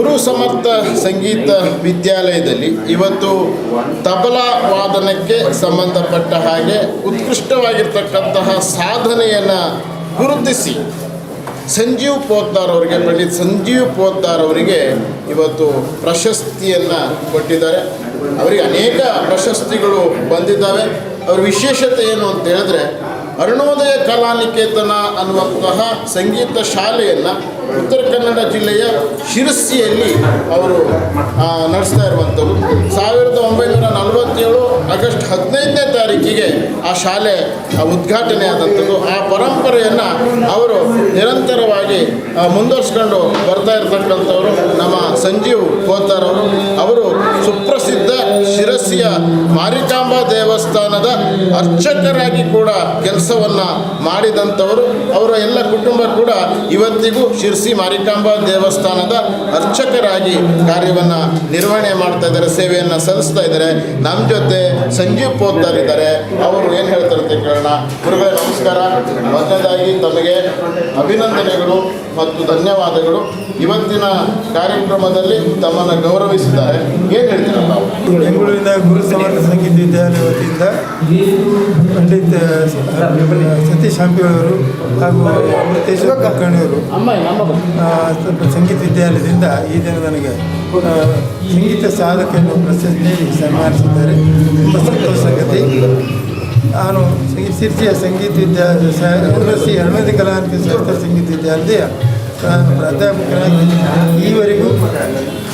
ಗುರು ಸಮರ್ಥ ಸಂಗೀತ ವಿದ್ಯಾಲಯದಲ್ಲಿ ಇವತ್ತು ತಬಲಾ ವಾದನಕ್ಕೆ ಸಂಬಂಧಪಟ್ಟ ಹಾಗೆ ಉತ್ಕೃಷ್ಟವಾಗಿರ್ತಕ್ಕಂತಹ ಸಾಧನೆಯನ್ನು ಗುರುತಿಸಿ ಸಂಜೀವ್ ಪೋದ್ದಾರ್ ಅವರಿಗೆ, ಪಂಡಿತ್ ಸಂಜೀವ್ ಪೋದ್ದಾರ್ ಅವರಿಗೆ ಇವತ್ತು ಪ್ರಶಸ್ತಿಯನ್ನು ಕೊಟ್ಟಿದ್ದಾರೆ. ಅವರಿಗೆ ಅನೇಕ ಪ್ರಶಸ್ತಿಗಳು ಬಂದಿದ್ದಾವೆ. ಅವ್ರ ವಿಶೇಷತೆ ಏನು ಅಂತ ಹೇಳಿದ್ರೆ ಅರುಣೋದಯ ಕಲಾನಿಕೇತನ ಅನ್ನುವಂತಹ ಸಂಗೀತ ಶಾಲೆಯನ್ನು ಉತ್ತರ ಕನ್ನಡ ಜಿಲ್ಲೆಯ ಶಿರಸಿಯಲ್ಲಿ ಅವರು ನಡೆಸ್ತಾ ಇರುವಂಥದ್ದು. ಸಾವಿರದ ಒಂಬೈನೂರ ನಲವತ್ತೇಳು ಆಗಸ್ಟ್ ಹದಿನೈದನೇ ತಾರೀಕಿಗೆ ಆ ಶಾಲೆ ಉದ್ಘಾಟನೆ ಆದಂಥದ್ದು ಆ ಪರಂಪರೆಯನ್ನು ಅವರು ನಿರಂತರವಾಗಿ ಮುಂದುವರಿಸ್ಕೊಂಡು ಬರ್ತಾ ಇರತಕ್ಕಂಥವರು ನಮ್ಮ ಸಂಜೀವ್ ಕೋತಾರ್ ಅವರು. ಅವರು ಸುಪ್ರಸಿದ್ಧ ಶಿರಸಿಯ ಮಾರಿಕಾಂಬಾ ದೇವಸ್ಥಾನದ ಅರ್ಚಕರಾಗಿ ಕೂಡ ಕೆಲಸವನ್ನು ಮಾಡಿದಂಥವರು. ಅವರ ಎಲ್ಲ ಕುಟುಂಬ ಕೂಡ ಇವತ್ತಿಗೂ ಶಿರಸಿ ಮಾರಿಕಾಂಬಾ ದೇವಸ್ಥಾನದ ಅರ್ಚಕರಾಗಿ ಕಾರ್ಯವನ್ನು ನಿರ್ವಹಣೆ ಮಾಡ್ತಾ ಇದ್ದಾರೆ, ಸೇವೆಯನ್ನು ಸಲ್ಲಿಸ್ತಾ ಇದ್ದಾರೆ. ನಮ್ಮ ಜೊತೆ ಸಂಜೀವ್ ಪೋತಾರ್ ಇದ್ದಾರೆ. ಅವರು ಏನು ಹೇಳ್ತಾರೆ ಕೇಳೋಣ. ಗುರುಗಳೇ, ನಮಸ್ಕಾರ. ಮೊದಲನೇದಾಗಿ ತಮಗೆ ಅಭಿನಂದನೆಗಳು. ಮತ್ತು ಧನ್ಯವಾದಗಳು. ಇವತ್ತಿನ ಕಾರ್ಯಕ್ರಮದಲ್ಲಿ ತಮ್ಮನ್ನು ಗೌರವಿಸಿದ್ದಾರೆ. ಏನು ಹೇಳ್ತೀರಾ ನಾವು ಬೆಂಗಳೂರಿನ ಗುರು ಸಮರ್ಥ ಸಂಗೀತ ವಿದ್ಯಾಲಯ ವತಿಯಿಂದ ಪಂಡಿತ್ ಸತೀಶ್ ಹಂಪಿಯವರು ಹಾಗೂ ಅಮೃತೇಶ್ವರ ಕುಲಕರ್ಣಿಯವರು ಸಂಗೀತ ವಿದ್ಯಾಲಯದಿಂದ ಈ ದಿನ ನನಗೆ ಸಂಗೀತ ಸಂಗೀತ ಸಾಧಕನ್ನು ಪ್ರಶಸ್ತಿ ಸನ್ಮಾನಿಸಿದ್ದಾರೆ. ಸಂಗತಿ ನಾನು ಸಂಗೀತ ಸಿರ್ಸಿಯ ಸಂಗೀತ ವಿದ್ಯಾಲಯ ಸಿ ಅರುಣೋದಯ ಕಲಾಂತ ಶಾಸ್ತ್ರ ಸಂಗೀತ ವಿದ್ಯಾಲಯ ಪ್ರಾಧ್ಯಾಪಕರಾಗಿ ಈವರೆಗೂ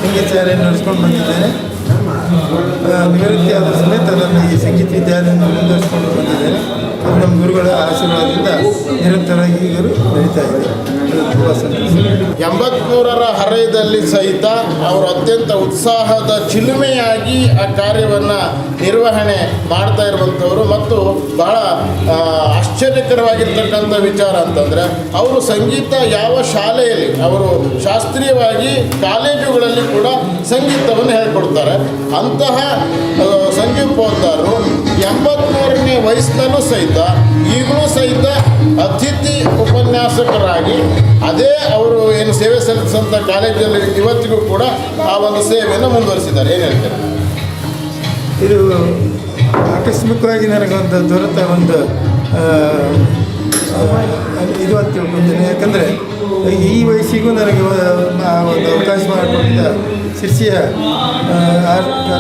ಸಂಗೀತ ಶಾಲೆಯನ್ನು ನಡೆಸ್ಕೊಂಡು ಬಂದಿದ್ದೇನೆ. ನಿವೃತ್ತಿಯಾದ ಸಮೇತ ನನ್ನ ಈ ಸಂಗೀತ ವಿದ್ಯಾಲಯವನ್ನು ಮುಂದುವರಿಸಿಕೊಂಡು ಬಂದಿದ್ದೇನೆ. ನಮ್ಮ ಗುರುಗಳ ಆಶೀರ್ವಾದದಿಂದ ನಿರಂತರವಾಗಿ ಈಗಲೂ ನಡೀತಾ ಇದೆ. ಅದು ತುಂಬ ಸಂತೋಷ ಎಂಬತ್ಮೂರರ ಹರೆಯದಲ್ಲಿ ಸಹಿತ ಅವರು ಅತ್ಯಂತ ಉತ್ಸಾಹದ ಚಿಲುಮೆಯಾಗಿ ಆ ಕಾರ್ಯವನ್ನು ನಿರ್ವಹಣೆ ಮಾಡ್ತಾ ಇರುವಂಥವರು ಮತ್ತು ಬಹಳ ಆಶ್ಚರ್ಯಕರವಾಗಿರ್ತಕ್ಕಂಥ ವಿಚಾರ ಅಂತಂದರೆ ಅವರು ಸಂಗೀತ ಯಾವ ಶಾಲೆಯಲ್ಲಿ, ಅವರು ಶಾಸ್ತ್ರೀಯವಾಗಿ ಕಾಲೇಜುಗಳಲ್ಲಿ ಕೂಡ ಸಂಗೀತವನ್ನು ಹೇಳ್ಕೊಡ್ತಾರೆ. ಅಂತಹ ಸಂಗೀತ ವಯಸ್ಸಿನಲ್ಲೂ ಸಹಿತ, ಈಗಲೂ ಸಹಿತ ಅತಿಥಿ ಉಪನ್ಯಾಸಕರಾಗಿ ಅದೇ ಅವರು ಏನು ಸೇವೆ ಸಲ್ಲಿಸಂಥ ಕಾಲೇಜಲ್ಲಿ ಇವತ್ತಿಗೂ ಕೂಡ ಆ ಒಂದು ಸೇವೆಯನ್ನು ಮುಂದುವರಿಸಿದ್ದಾರೆ. ಏನು ಹೇಳ್ತಾರೆ? ಇದು ಆಕಸ್ಮಿಕವಾಗಿ ನನಗೊಂದು ದೊರೆತ ಒಂದು ಇದು ಅಂತ ತಿಳ್ಕೊತೀನಿ ಯಾಕಂದರೆ ಈ ವಯಸ್ಸಿಗೂ ನನಗೆ ಒಂದು ಅವಕಾಶ ಮಾಡಿಕೊಟ್ಟಿದ್ದ ಶಿರ್ಸಿಯ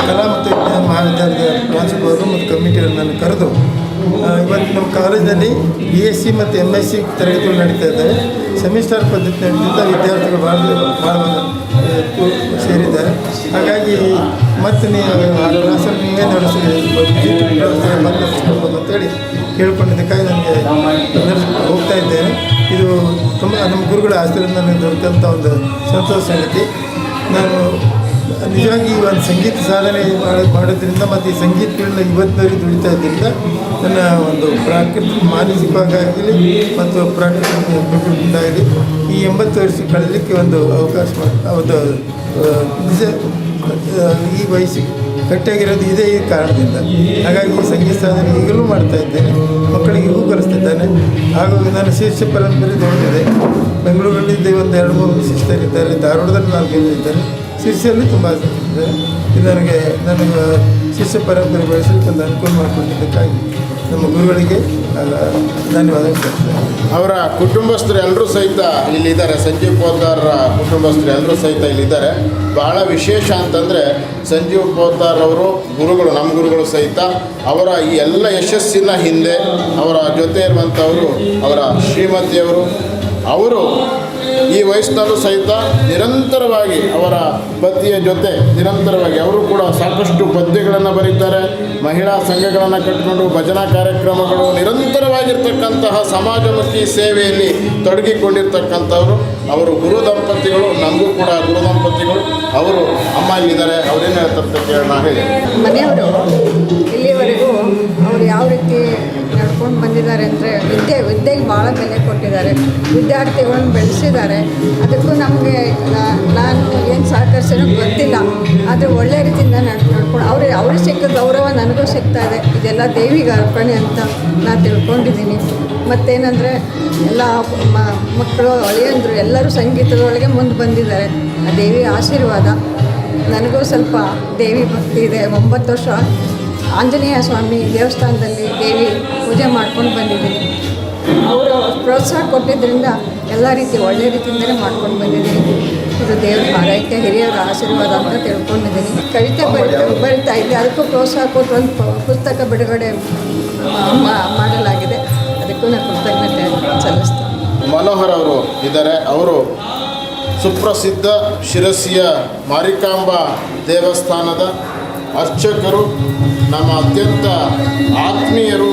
ಕಲಾ ಮತ್ತು ವಿಜ್ಞಾನ ಮಹಾವಿದ್ಯಾಲಯದ ಪ್ರಾಂಶುಪಾಲರು ಮತ್ತು ಕಮಿಟಿಯನ್ನು ನಾನು ಕರೆದು ಇವತ್ತು ನಮ್ಮ ಕಾಲೇಜಲ್ಲಿ ಬಿ ಎಸ್ ಸಿ ಮತ್ತು ಎಂ ಎಸ್ ಸಿ ತರಗತಿಗಳು ನಡೀತಾ ಇದ್ದಾವೆ. ಸೆಮಿಸ್ಟರ್ ಪದ್ಧತಿ ನಡೀತಿದ್ದ ವಿದ್ಯಾರ್ಥಿಗಳು ಭಾಳ ಭಾಳ ಸೇರಿದ್ದಾರೆ. ಹಾಗಾಗಿ ಮತ್ತೆ ನೀವು ಆ ಕ್ಲಾಸಲ್ಲಿ ನೀವೇ ನಡೆಸಿ ಬಂದು ಅಂತೇಳಿ ಕೇಳ್ಕೊಂಡಿದ್ದಕ್ಕಾಗಿ ನನಗೆ ಹೋಗ್ತಾ ಇದ್ದೇನೆ. ಇದು ತುಂಬ ನಮ್ಮ ಗುರುಗಳ ಆಶೀರ್ವಾದ ನನಗೆ ದೊರೆತಂಥ ಒಂದು ಸಂತೋಷ ಸಂಗತಿ. ನಾನು ನಿಜವಾಗಿ ಈ ಒಂದು ಸಂಗೀತ ಸಾಧನೆ ಮಾಡಿ- ಮಾಡೋದ್ರಿಂದ ಮತ್ತು ಈ ಸಂಗೀತಗಳನ್ನ ಇವತ್ತಿನವರೆಗೆ ದುಡಿತಾ ಇದ್ದರಿಂದ ನನ್ನ ಒಂದು ಪ್ರಾಕೃತಿಕ ಮಾನಸಿಕವಾಗಲಿ ಮತ್ತು ಪ್ರಾಕೃತಿಕಾಗಲಿ ಈ ಎಂಬತ್ತು ವರ್ಷ ಕಳೀಲಿಕ್ಕೆ ಒಂದು ಅವಕಾಶ ಒಂದು ನಿಜ ಈ ವಯಸ್ಸು ಗಟ್ಟಿಯಾಗಿರೋದು ಇದೇ ಈ ಕಾರಣದಿಂದ. ಹಾಗಾಗಿ ಈ ಸಂಗೀತ ಸಾಧನೆ ಈಗಲೂ ಮಾಡ್ತಾ ಇದ್ದೇನೆ. ಮಕ್ಕಳಿಗೆ ಕಲಿಸ್ತಿದ್ದೇನೆ. ಹಾಗೂ ನನ್ನ ಶಿಷ್ಯ ಪರಂಪರೆ ದೊಡ್ಡದಿದೆ. ಬೆಂಗಳೂರಲ್ಲಿ ಒಂದು ಎರಡು ಮೂರು ಶಿಷ್ಯರಿದ್ದಾರೆ ಧಾರವಾಡದಲ್ಲಿ ನಾನು ಗೆದ್ದಿದ್ದೇನೆ ಶಿಷ್ಯಲ್ಲಿ ತುಂಬ ಇದೆ ಇದು ನನಗೆ ನನಗೆ ಶಿಷ್ಯ ಪರಂಪರೆ ಬೆಳೆಸಲಿಕ್ಕೆ ಒಂದು ಅನುಕೂಲ ಮಾಡಿಕೊಟ್ಟಿದ್ದಕ್ಕಾಗಿ ನಮ್ಮ ಗುರುಗಳಿಗೆ ಧನ್ಯವಾದ ಅವರ ಕುಟುಂಬಸ್ಥರು ಎಲ್ಲರೂ ಸಹಿತ ಇಲ್ಲಿದ್ದಾರೆ. ಸಂಜೀವ್ ಪೋತಾರ್ ಕುಟುಂಬಸ್ಥರು ಎಲ್ಲರೂ ಸಹಿತ ಇಲ್ಲಿದ್ದಾರೆ. ಬಹಳ ವಿಶೇಷ ಅಂತಂದರೆ ಸಂಜೀವ್ ಪೋದ್ದಾರ್ ಅವರು ಗುರುಗಳು, ನಮ್ಮ ಗುರುಗಳು ಸಹಿತ ಅವರ ಈ ಎಲ್ಲ ಯಶಸ್ಸಿನ ಹಿಂದೆ ಅವರ ಜೊತೆ ಇರುವಂಥವರು ಅವರ ಶ್ರೀಮತಿಯವರು, ಅವರು ಈ ವಯಸ್ಸಿನಲ್ಲೂ ಸಹಿತ ನಿರಂತರವಾಗಿ ಅವರ ಪತಿಯ ಜೊತೆ ನಿರಂತರವಾಗಿ ಅವರು ಕೂಡ ಸಾಕಷ್ಟು ಪದ್ಯಗಳನ್ನು ಬರೀತಾರೆ. ಮಹಿಳಾ ಸಂಘಗಳನ್ನು ಕಟ್ಟಿಕೊಂಡು ಭಜನಾ ಕಾರ್ಯಕ್ರಮಗಳು ನಿರಂತರವಾಗಿರ್ತಕ್ಕಂತಹ ಸಮಾಜಮುಖಿ ಸೇವೆಯಲ್ಲಿ ತೊಡಗಿಕೊಂಡಿರ್ತಕ್ಕಂಥವರು. ಅವರು ಗುರು ದಂಪತಿಗಳು ನಮಗೂ ಕೂಡ ಗುರು ದಂಪತಿಗಳು. ಅವರು ಅಮ್ಮ ಇಲ್ಲಿದ್ದಾರೆ, ಅವ್ರೇನು ಹೇಳ್ತಾರೆ ಕೇಳೋಣ ಹೇಳಿ. ಮನೆಯವರು, ಇಲ್ಲಿವರೆಗೂ ಅವರು ಯಾವ ರೀತಿ ನಡ್ಕೊಂಡು ಬಂದಿದ್ದಾರೆ ಅಂದರೆ ವಿದ್ಯೆ, ವಿದ್ಯೆಗೆ ಭಾಳ ಬೆಲೆ ಕೊಟ್ಟಿದ್ದಾರೆ. ವಿದ್ಯಾರ್ಥಿಗಳನ್ನ ಬೆಳೆಸಿದ್ದಾರೆ. ಅದಕ್ಕೂ ನಮಗೆ ನಾನು ಏನು ಸಹಕರಿಸೋ ಗೊತ್ತಿಲ್ಲ. ಆದರೆ ಒಳ್ಳೆ ರೀತಿಯಿಂದ ನಡ್, ನಡ್ಕೊಂಡು ಅವ್ರಿಗೆ ಅವ್ರಿಗೆ ಸಿಕ್ಕ ಗೌರವ ನನಗೂ ಸಿಗ್ತಾ ಇದೆ. ಇದೆಲ್ಲ ದೇವಿಗೆ ಅರ್ಪಣೆ ಅಂತ ನಾನು ತಿಳ್ಕೊಂಡಿದ್ದೀನಿ. ಮತ್ತೇನಂದರೆ ಎಲ್ಲ ಮಕ್ಕಳು, ಅಳಿಯಂದರು ಎಲ್ಲರೂ ಸಂಗೀತದೊಳಗೆ ಮುಂದೆ ಬಂದಿದ್ದಾರೆ. ಆ ದೇವಿ ಆಶೀರ್ವಾದ. ನನಗೂ ಸ್ವಲ್ಪ ದೇವಿ ಭಕ್ತಿ ಇದೆ. ಒಂಬತ್ತು ವರ್ಷ ಆಂಜನೇಯ ಸ್ವಾಮಿ ದೇವಸ್ಥಾನದಲ್ಲಿ ದೇವಿ ಪೂಜೆ ಮಾಡ್ಕೊಂಡು ಬಂದಿದ್ದೀನಿ. ಅವರು ಪ್ರೋತ್ಸಾಹ ಕೊಟ್ಟಿದ್ದರಿಂದ ಎಲ್ಲ ರೀತಿ ಒಳ್ಳೆ ರೀತಿಯಿಂದಲೇ ಮಾಡ್ಕೊಂಡು ಬಂದಿದ್ದೀನಿ. ಇದು ದೇವರ ಆರೈಕೆ, ಹಿರಿಯರ ಆಶೀರ್ವಾದ ಅಂತ ತಿಳ್ಕೊಂಡಿದ್ದೀನಿ. ಕವಿತೆ ಬರಿತಾ ಬರಿತಾ ಇದ್ದೆ. ಅದಕ್ಕೂ ಪ್ರೋತ್ಸಾಹ ಕೊಟ್ಟು ಒಂದು ಪುಸ್ತಕ ಬಿಡುಗಡೆ ಮಾಡಲಾಗಿದೆ. ಅದಕ್ಕೂ ನಾನು ಕೃತಜ್ಞತೆ ಸಲ್ಲಿಸ್ತೇನೆ. ಮನೋಹರ್ ಅವರು ಇದ್ದಾರೆ. ಅವರು ಸುಪ್ರಸಿದ್ಧ ಶಿರಸಿಯ ಮಾರಿಕಾಂಬ ದೇವಸ್ಥಾನದ ಅರ್ಚಕರು. ನಮ್ಮ ಅತ್ಯಂತ ಆತ್ಮೀಯರು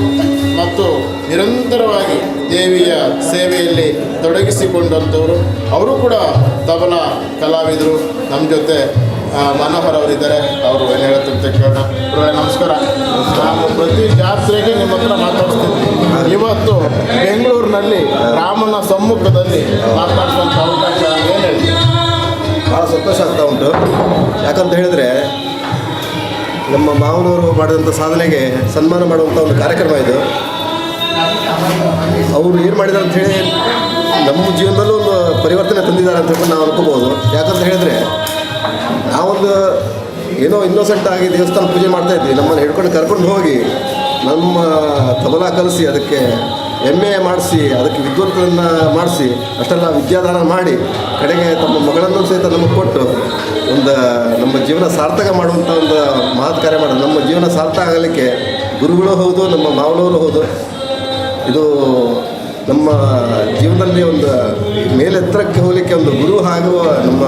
ಮತ್ತು ನಿರಂತರವಾಗಿ ದೇವಿಯ ಸೇವೆಯಲ್ಲಿ ತೊಡಗಿಸಿಕೊಂಡಂಥವರು, ಅವರು ಕೂಡ ತಬಲ ಕಲಾವಿದರು. ನಮ್ಮ ಜೊತೆ ಮನೋಹರ್ ಅವರಿದ್ದಾರೆ. ಅವರು ಏನು ಹೇಳುತ್ತಂತೆ ಕೇಳೋಣ. ನಮಸ್ಕಾರ. ನಾನು ಪ್ರತಿ ಜಾತ್ರೆಗೆ ನಿಮ್ಮ ಹತ್ರ ಮಾತಾಡ್ತೀವಿ ಇವತ್ತು ಬೆಂಗಳೂರಿನಲ್ಲಿ ರಾಮನ ಸಮ್ಮುಖದಲ್ಲಿ ಮಾತಾಡುವಂಥ ಅವಕಾಶ ಏನು ಹೇಳಿ ಭಾಳ ಸಂತೋಷ ಆಗ್ತಾ ಉಂಟು. ಯಾಕಂತ ಹೇಳಿದರೆ ನಮ್ಮ ಮಾವನವರು ಮಾಡಿದಂಥ ಸಾಧನೆಗೆ ಸನ್ಮಾನ ಮಾಡುವಂಥ ಒಂದು ಕಾರ್ಯಕ್ರಮ ಇದು. ಅವರು ಏನು ಮಾಡಿದ್ದಾರೆ ಅಂತ ಹೇಳಿ ನಮ್ಮ ಜೀವನದಲ್ಲೂ ಒಂದು ಪರಿವರ್ತನೆ ತಂದಿದ್ದಾರೆ ಅಂತ ಹೇಳ್ಕೊಂಡು ನಾವು ಅನ್ಕೋಬೋದು ಯಾಕಂತ ಹೇಳಿದರೆ, ನಾವೊಂದು ಏನೋ ಇನ್ನೋಸೆಂಟ್ ಆಗಿ ದೇವಸ್ಥಾನ ಪೂಜೆ ಮಾಡ್ತಾ ಇದ್ವಿ. ನಮ್ಮನ್ನು ಹಿಡ್ಕೊಂಡು ಕರ್ಕೊಂಡು ಹೋಗಿ ನಮ್ಮ ತಬಲಾ ಕಲಿಸಿ ಅದಕ್ಕೆ ಎಮ್ಮೆ ಮಾಡಿಸಿ, ಅದಕ್ಕೆ ವಿದ್ವತ್ಗಳನ್ನು ಮಾಡಿಸಿ, ಅಷ್ಟೆಲ್ಲ ವಿದ್ಯಾದಾನ ಮಾಡಿ, ಕಡೆಗೆ ತಮ್ಮ ಮಗಳನ್ನು ಸಹಿತ ನಮಗೆ ಕೊಟ್ಟು, ಒಂದು ನಮ್ಮ ಜೀವನ ಸಾರ್ಥಕ ಮಾಡುವಂಥ ಒಂದು ಮಹತ್ ಕಾರ್ಯ ಮಾಡೋದು ನಮ್ಮ ಜೀವನ ಸಾರ್ಥಕ ಆಗಲಿಕ್ಕೆ ಗುರುಗಳು ಹೌದು, ನಮ್ಮ ಮಾವನವರು ಹೌದು. ಇದು ನಮ್ಮ ಜೀವನದಲ್ಲಿ ಒಂದು ಮೇಲೆತ್ತರಕ್ಕೆ ಹೋಗಲಿಕ್ಕೆ ಒಂದು ಗುರು ಹಾಗೂ ನಮ್ಮ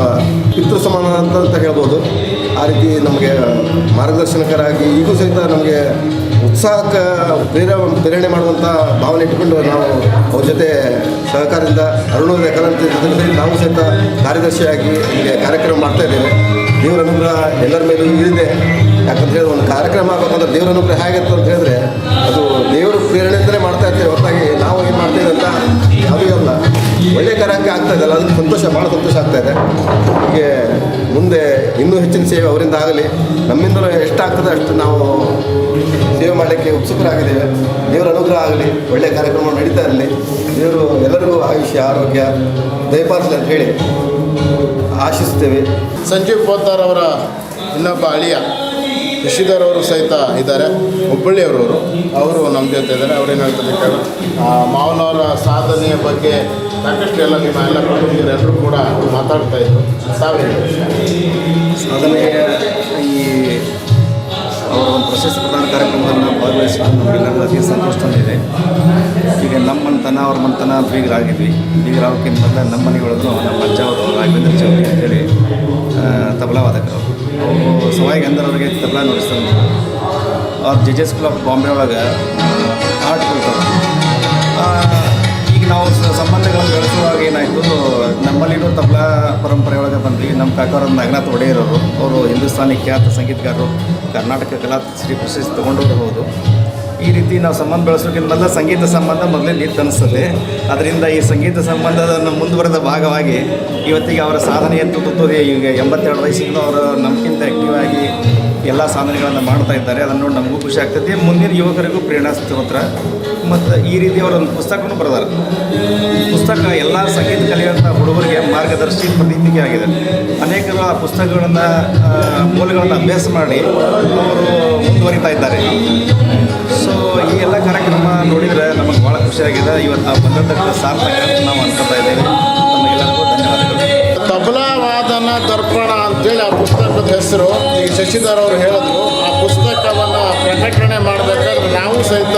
ಪಿತೃ ಸಮಾನ ಅಂತ ಅಂತ ಹೇಳ್ಬೋದು. ಆ ರೀತಿ ನಮಗೆ ಮಾರ್ಗದರ್ಶನಕರಾಗಿ, ಈಗೂ ಸಹಿತ ನಮಗೆ ಉತ್ಸಾಹಕ್ಕೆ ಪ್ರೇರ, ಪ್ರೇರಣೆ ಮಾಡುವಂಥ ಭಾವನೆ ಇಟ್ಕೊಂಡು ನಾವು ಅವ್ರ ಜೊತೆ ಸಹಕಾರದಿಂದ ಅರುಣೋದಯ ಕಲಂತ ಜೊತೆ ನಾವು ಸಹಿತ ಕಾರ್ಯದರ್ಶಿಯಾಗಿ ಇಲ್ಲಿ ಕಾರ್ಯಕ್ರಮ ಮಾಡ್ತಾ ಇದ್ದೇವೆ. ದೇವರ ಅನುಗ್ರಹ ಎಲ್ಲರ ಮೇಲೂ ಇದೆ ಯಾಕಂತ ಹೇಳಿದ್ರೆ ಒಂದು ಕಾರ್ಯಕ್ರಮ ಆಗಬೇಕಂದ್ರೆ ದೇವರ ಅನುಗ್ರಹ ಹೇಗಿತ್ತು ಅಂತ ಹೇಳಿದ್ರೆ ಅದು ದೇವರು ಪ್ರೇರಣೆಯಿಂದಲೇ ಮಾಡ್ತಾ ಇರ್ತೇವೆ. ಹೊರತಾಗಿ ನಾವು ಏನು ಮಾಡ್ತೇವೆ ಅಂತ ಯಾವುದೇ ಅಲ್ಲ ಒಳ್ಳೆ ಕಾರ್ಯಕ್ಕೆ ಆಗ್ತಾ ಇದೆಯಲ್ಲ ಅದಕ್ಕೆ ಸಂತೋಷ ಭಾಳ ಸಂತೋಷ ಆಗ್ತಾ ಇದೆ. ಹೀಗೆ ಮುಂದೆ ಇನ್ನೂ ಹೆಚ್ಚಿನ ಸೇವೆ ಅವರಿಂದ ಆಗಲಿ. ನಮ್ಮಿಂದಲೂ ಎಷ್ಟಾಗ್ತದೆ ಅಷ್ಟು ನಾವು ಸೇವೆ ಮಾಡಲಿಕ್ಕೆ ಉತ್ಸುಕರಾಗಿದ್ದೇವೆ. ದೇವರ ಅನುಗ್ರಹ ಆಗಲಿ ಒಳ್ಳೆಯ ಕಾರ್ಯಕ್ರಮ ನಡೀತಾ ಇರಲಿ. ದೇವರು ಎಲ್ಲರಿಗೂ ಆಯುಷ್ಯ, ಆರೋಗ್ಯ ದಯಪಾಲಿಸಲಿ ಅಂತ ಹೇಳಿ ಆಶಿಸ್ತೇವೆ ಸಂಜೀವ್ ಪೋತಾರ್ ಅವರ ಇನ್ನೊಬ್ಬ ಅಳಿಯ. ಶಶಿಧರ್ ಅವರು ಸಹಿತ ಇದ್ದಾರೆ. ಹುಬ್ಬಳ್ಳಿಯವರವರು ಅವರು ನಮ್ಮ ಜೊತೆ ಇದ್ದಾರೆ. ಅವ್ರೇನು ಹೇಳ್ತಾರೆ ಕೇಳಿ ಮಾವನವರ ಸಾಧನೆಯ ಬಗ್ಗೆ ಸಾಕಷ್ಟು ಎಲ್ಲ ನಿಮ್ಮ ಎಲ್ಲ ಕುಟುಂಬದರೆಲ್ಲರೂ ಕೂಡ ಮಾತಾಡ್ತಾ ಇದ್ರು. ಸಾವಿರ. ಸಾಧನೆ ಈ, ಅವರ ಒಂದು ಪ್ರಶಸ್ತಿ ಪ್ರದಾನ ಕಾರ್ಯಕ್ರಮವನ್ನು ಭಾಗವಹಿಸಿಕೊಂಡು ನಮಗೆಲ್ಲರಿಗೂ ಅತಿ ಸಂತೋಷ ತಂದಿದೆ. ಈಗ ನಮ್ಮ ಅವ್ರ ಮನೆತನ ಬೀಗರಾಗಿದ್ವಿ. ಬೀಗರಾಗಕ್ಕಿಂತ ಮೊದಲು ನಮ್ಮ ಮನೆಯೊಳಗೂ ನಮ್ಮ ಅಜ್ಜ, ಅವರು ರಾಘವೇಂದ್ರ ಚೌಧರಿ ಅಂತೇಳಿ ತಬಲಾ ವಾದಕರು. ಸವಾಯಿ ಗಂಧರ್ವರಿಗೆ ತಬಲಾ ನೋಡಿಸ್ತಾನೆ ಅವ್ರ ಜಜಸ್ ಕ್ಲಬ್ ಬಾಂಬೆ ಒಳಗೆ ಆರ್ಟ್ ಈಗ ನಾವು ಸಂಬಂಧಗಳನ್ನು ಬೆಳೆಸುವಾಗ ಏನಾಯಿತು, ನಮ್ಮಲ್ಲಿರೋ ತಬಲಾ ಪರಂಪರೆ ಒಳಗೆ ಬಂದ್ವಿ. ನಮ್ಮ ಕಾಕವರ ನಾಗನಾಥ್ ಒಡೆಯರವರು. ಅವರು ಹಿಂದೂಸ್ತಾನಿ ಖ್ಯಾತ ಸಂಗೀತಗಾರರು. ಕರ್ನಾಟಕ ಕಲಾ ಶ್ರೀ ಪ್ರಶಸ್ತಿ ತೊಗೊಂಡು ಹೌದು. ಈ ರೀತಿ ನಾವು ಸಂಬಂಧ ಬೆಳೆಸೋಕ್ಕಿಂತಲ್ಲ ಸಂಗೀತ ಸಂಬಂಧ ಮೊದಲೇ ನೀರು ಅನಿಸ್ತದೆ ಅದರಿಂದ ಈ ಸಂಗೀತ ಸಂಬಂಧದ ಮುಂದುವರೆದ ಭಾಗವಾಗಿ ಇವತ್ತಿಗೆ ಅವರ ಸಾಧನೆ ಎತ್ತು ತುತ್ತೂರಿ ಈಗ ಎಂಬತ್ತೆರಡು ವಯಸ್ಸಿಗೂ ಅವರು ನಮಗಿಂತ ಆ್ಯಕ್ಟಿವ್ ಆಗಿ ಎಲ್ಲ ಸಾಧನೆಗಳನ್ನು ಮಾಡ್ತಾ ಇದ್ದಾರೆ. ಅದನ್ನು ನೋಡಿ ನಮಗೂ ಖುಷಿ ಆಗ್ತದೆ. ಮುಂದಿನ ಯುವಕರಿಗೂ ಪ್ರೇರಣಾ ಸ್ತೋತ್ರ. ಮತ್ತು ಈ ರೀತಿ ಒಂದು ಪುಸ್ತಕನೂ ಬರೆದಾರೆ. ಪುಸ್ತಕ ಎಲ್ಲ ಸಂಗೀತ ಕಲಿಯುವಂಥ ಹುಡುಗರಿಗೆ ಮಾರ್ಗದರ್ಶಿ ಪ್ರತಿನಿಧಿ ಆಗಿದೆ. ಅನೇಕರು ಆ ಪುಸ್ತಕಗಳನ್ನು ಮೂಲಗಳನ್ನು ಅಭ್ಯಾಸ ಮಾಡಿ ಅವರು ಮುಂದುವರಿತಾ ಇದ್ದಾರೆ. ಸೊ ಈ ಎಲ್ಲ ಕಾರ್ಯಕ್ರಮ ನೋಡಿದರೆ ನಮಗೆ ಭಾಳ ಖುಷಿಯಾಗಿದೆ ಇವತ್ತು ಆ ಬಂದಂಥ ಸಾರ್ಥಕ ನಾವು ಅನ್ಕೋತಾ ಇದ್ದೇವೆ. ತಬಲಾವಾದನ ದರ್ಪಣ ಅಂತೇಳಿ ಆ ಪುಸ್ತಕದ ಹೆಸರು. ಈಗ ಶಶಿಧರ್ ಅವರು ಹೇಳಿದ್ರು, ಆ ಪುಸ್ತಕವನ್ನು ಪ್ರಕಟಣೆ ಮಾಡಬೇಕಾದ್ರೆ ನಾವು ಸಹಿತ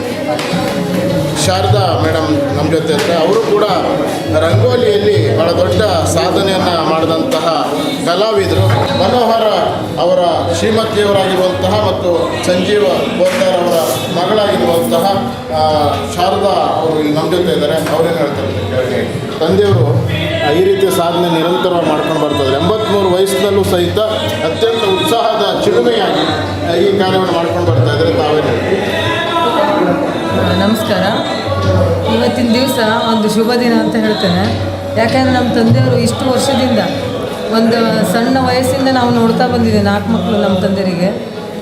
ಶಾರದಾ ಮೇಡಮ್ ನಮ್ಮ ಜೊತೆ ಇದ್ದಾರೆ ಅವರು ಕೂಡ ರಂಗೋಲಿಯಲ್ಲಿ ಬಹಳ ದೊಡ್ಡ ಸಾಧನೆಯನ್ನು ಮಾಡಿದಂತಹ ಕಲಾವಿದರು ಮನೋಹರ ಅವರ ಶ್ರೀಮತಿಯವರಾಗಿರುವಂತಹ ಮತ್ತು ಸಂಜೀವ ಪೋದ್ದಾರ್ ಅವರ ಮಗಳಾಗಿರುವಂತಹ ಶಾರದಾ ಅವರು ಇಲ್ಲಿ ನಮ್ಮ ಜೊತೆ ಇದ್ದಾರೆ ಅವರೇನು ಹೇಳ್ತಾರೆ. ತಂದೆಯವರು ಈ ರೀತಿಯ ಸಾಧನೆ ನಿರಂತರವಾಗಿ ಮಾಡ್ಕೊಂಡು ಬರ್ತಾರೆ ಎಂಬತ್ತ್ಮೂರು ವಯಸ್ಸಿನಲ್ಲೂ ಸಹಿತ ಅತ್ಯಂತ ಉತ್ಸಾಹದ ಚಿಲುಮೆಯಾಗಿ ಈ ಕಾರ್ಯವನ್ನು ಮಾಡ್ಕೊಂಡು ಬರ್ತಾ ಇದ್ದಾರೆ ತಾವೇನು? ನಮಸ್ಕಾರ. ಇವತ್ತಿನ ದಿವಸ ಒಂದು ಶುಭ ದಿನ ಅಂತ ಹೇಳ್ತೇನೆ. ಯಾಕೆಂದರೆ ನಮ್ಮ ತಂದೆಯವರು ಇಷ್ಟು ವರ್ಷದಿಂದ ಒಂದು ಸಣ್ಣ ವಯಸ್ಸಿಂದ ನಾವು ನೋಡ್ತಾ ಬಂದಿದ್ದೀವಿ ನಾಲ್ಕು ಮಕ್ಕಳು ನಮ್ಮ ತಂದೆಯರಿಗೆ.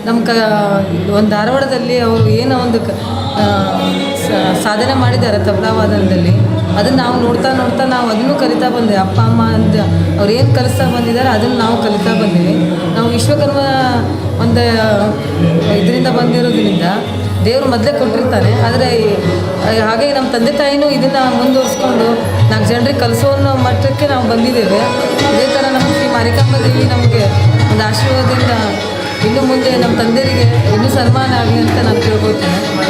ನಮ್ಮ ಕ, ಒಂದು ಧಾರವಾಡದಲ್ಲಿ ಅವರು ಏನೋ ಒಂದು ಸಾಧನೆ ಮಾಡಿದ್ದಾರೆ ತಬಲಾವಾದನದಲ್ಲಿ ಅದನ್ನು ನಾವು ನೋಡ್ತಾ ನೋಡ್ತಾ ನಾವು ಅದನ್ನು ಕಲಿತಾ ಬಂದೆ. ಅಪ್ಪ, ಅಮ್ಮ ಅಂತ ಅವ್ರು ಏನು ಕಲಿಸ್ತಾ ಬಂದಿದ್ದಾರೆ ಅದನ್ನು ನಾವು ಕಲಿತಾ ಬಂದೀವಿ. ನಾವು ವಿಶ್ವಕರ್ಮ ಒಂದು ಇದರಿಂದ ಬಂದಿರೋದ್ರಿಂದ ದೇವರು ಮೊದಲೇ ಕೊಟ್ಟಿರ್ತಾನೆ ಆದರೆ ಹಾಗೆ ನಮ್ಮ ತಂದೆ ತಾಯಿನೂ ಇದನ್ನು ಮುಂದುವರಿಸ್ಕೊಂಡು ನಾಲ್ಕು ಜನರಿಗೆ ಕಲಿಸೋ ಅನ್ನೋ ಮಟ್ಟಕ್ಕೆ ನಾವು ಬಂದಿದ್ದೇವೆ. ಇದೇ ಥರ ನಮ್ಮ ಶ್ರೀ ಮಾರಿಕಾಂಬ ದೇವಿ ನಮಗೆ ಒಂದು ಆಶೀರ್ವಾದದಿಂದ ಇನ್ನು ಮುಂದೆ ನಮ್ಮ ತಂದೆಯರಿಗೆ ಇನ್ನೂ ಸನ್ಮಾನ ಆಗಲಿ ಅಂತ ನಾನು ಕೇಳ್ಕೊಳ್ತೇನೆ.